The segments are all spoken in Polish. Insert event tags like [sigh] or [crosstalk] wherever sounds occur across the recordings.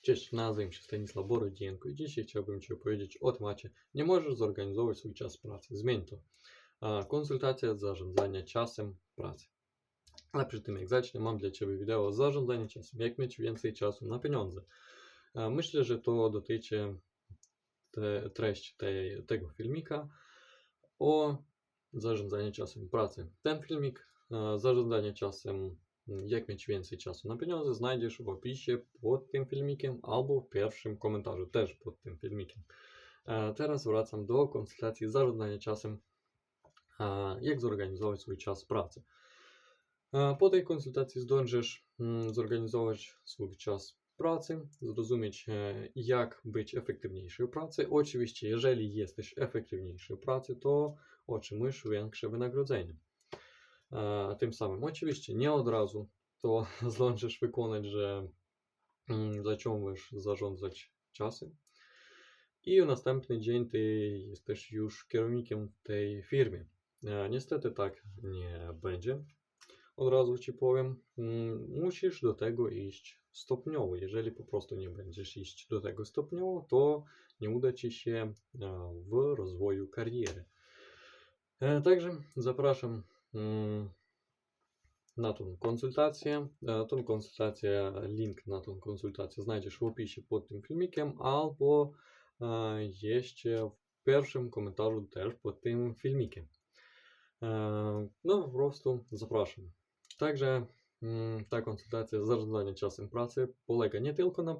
Cześć, nazywam się Stanisław Borodzenko i dzisiaj chciałbym Ci opowiedzieć o temacie Nie możesz zorganizować swój czas pracy. Zmień to. Konsultacja zarządzania czasem pracy. Ale przy tym jak zacznę, mam dla Ciebie wideo zarządzanie czasem. Jak mieć więcej czasu na pieniądze. Myślę, że to dotyczy te, treści tego filmika o zarządzaniu czasem pracy. Ten filmik zarządzanie czasem jak mieć więcej czasu na pieniądze znajdziesz w opisie pod tym filmikiem albo w pierwszym komentarzu też pod tym filmikiem. E, Teraz wracam do konsultacji zarządzania czasem, e, jak zorganizować swój czas pracy. E, Po tej konsultacji zdążysz mm, zorganizować swój czas pracy, zrozumieć jak być efektywniejszy w pracy. Oczywiście, jeżeli jesteś efektywniejszy w pracy, to otrzymujesz większe wynagrodzenie. Tym samym, oczywiście, nie od razu to [laughs] zdążysz wykonać, że mm, zaciągniesz zarządzać czasem i następny dzień ty jesteś już kierownikiem tej firmie. E, Niestety tak nie będzie. Od razu ci powiem, mm, musisz do tego iść stopniowo. Jeżeli po prostu nie będziesz iść do tego stopniowo, to nie uda ci się e, w rozwoju kariery. E, Także zapraszam mm, na tą konsultację. E, Tą konsultację, link na tą konsultację znajdziesz w opisie pod tym filmikiem albo e, jeszcze w pierwszym komentarzu też pod tym filmikiem. E, No po prostu zapraszam. Także mm, ta konsultacja zarządzania czasem pracy polega nie tylko na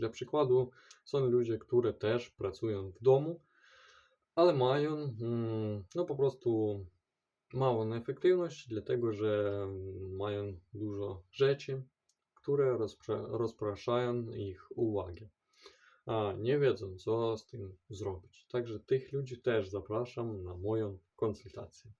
Dla przykładu są ludzie, którzy też pracują w domu, ale mają mm, no po prostu małą efektywność, dlatego że mają dużo rzeczy, które rozpra- rozpraszają ich uwagę, a nie wiedzą, co z tym zrobić. Także tych ludzi też zapraszam na moją konsultację.